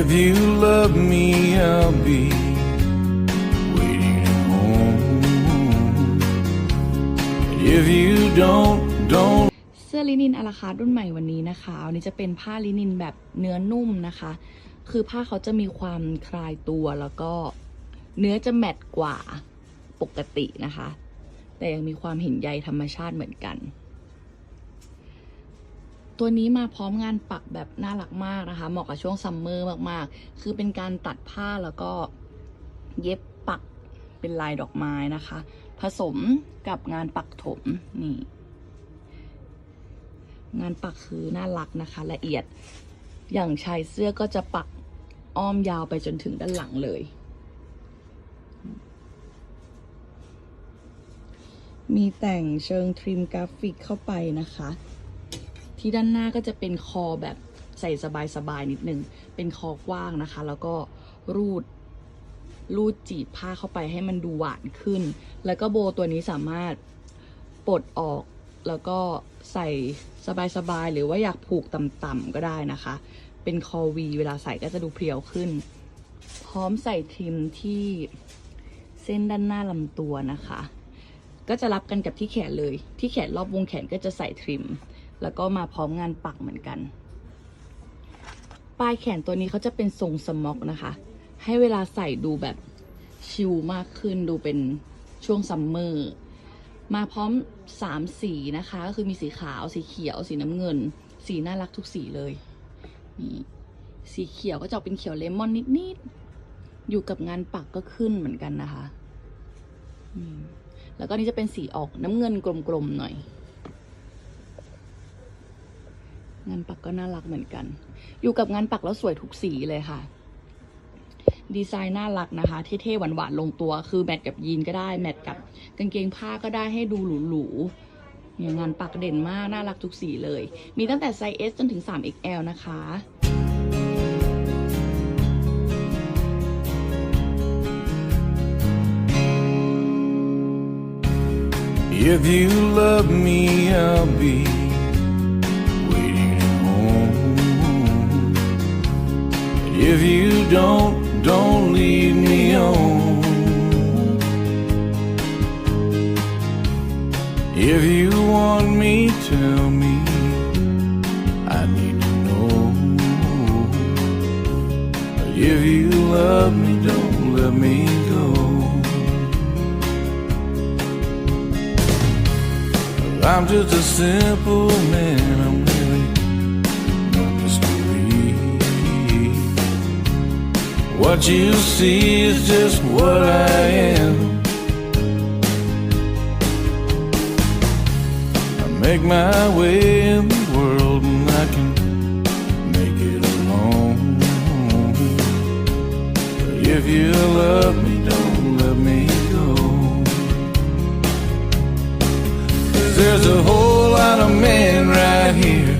If you love me, I'll be waiting at home. If you don't, don't เสื้อลินินอาราคาร์รุ่นใหม่วันนี้นะคะอันนี้จะเป็นผ้าลินินแบบเนื้อนุ่มนะคะ คือผ้าเขาจะมีความคลายตัวแล้วก็เนื้อจะแมตต์กว่าปกตินะคะ แต่ยังมีความเห็นใยธรรมชาติเหมือนกัน ตัวนี้มาพร้อมงานปักแบบน่ารักมากนะคะ เหมาะกับช่วงซัมเมอร์มากๆ คือเป็นการตัดผ้าแล้วก็เย็บปักเป็นลายดอกไม้นะคะ ผสมกับงานปักถมนี่งานปักคือน่ารักนะคะ ละเอียดอย่างชายเสื้อก็จะปักอ้อมยาวไปจนถึงด้านหลังเลย มีแต่งเชิงทริมกราฟิกเข้าไปนะคะ ที่ด้านหน้าก็จะเป็นคอแบบใส่สบายๆนิดนึง เป็นคอกว้างนะคะ แล้วก็รูดรูดจีบผ้าเข้าไปให้มันดูหวานขึ้น แล้วก็โบตัวนี้สามารถปลดออกแล้วก็ใส่สบายๆ หรือว่าอยากผูกต่ำๆก็ได้นะคะ เป็นคอวีเวลาใส่ก็จะดูเพรียวขึ้น พร้อมใส่ทริมที่เส้นด้านหน้าลำตัวนะคะ ก็จะรับกันกับที่แขนเลย ที่แขนรอบวงแขนก็จะใส่ทริม แล้วก็มาพร้อมงานปักเหมือนกัน ปลายแขนตัวนี้เขาจะเป็นทรงสม็อกนะคะ ให้เวลาใส่ดูแบบชิลมากขึ้นดูเป็นช่วงซัมเมอร์ มาพร้อมสามสีนะคะก็คือมีสีขาวสีเขียว สีน้ำเงิน สีน่ารักทุกสีเลยนี่สีเขียวก็จะเป็นเขียวเลมอนนิดๆ อยู่กับงานปักก็ขึ้นเหมือนกันนะคะ แล้วก็นี่จะเป็นสีออกน้ำเงินกลมๆหน่อย งานปักก็น่ารักเหมือนกัน อยู่กับงานปักแล้วสวยทุกสีเลยค่ะ ดีไซน์น่ารักนะคะ เท่ๆหวานๆลงตัว คือแมทกับยีนก็ได้ แมทกับกางเกงผ้าก็ได้ให้ดูหรูๆเนี่ยงานปักเด่นมาก น่ารักทุกสีเลย มีตั้งแต่ไซส์ S จนถึง 3XL นะคะ If you love me, I'll be If you don't, don't leave me on. If you want me, tell me. I need to know. If you love me, don't let me go. I'm just a simple man. I'm What you see is just what I am. I make my way in the world and I can make it alone. But if you love me, don't let me go. Cause there's a whole lot of men right here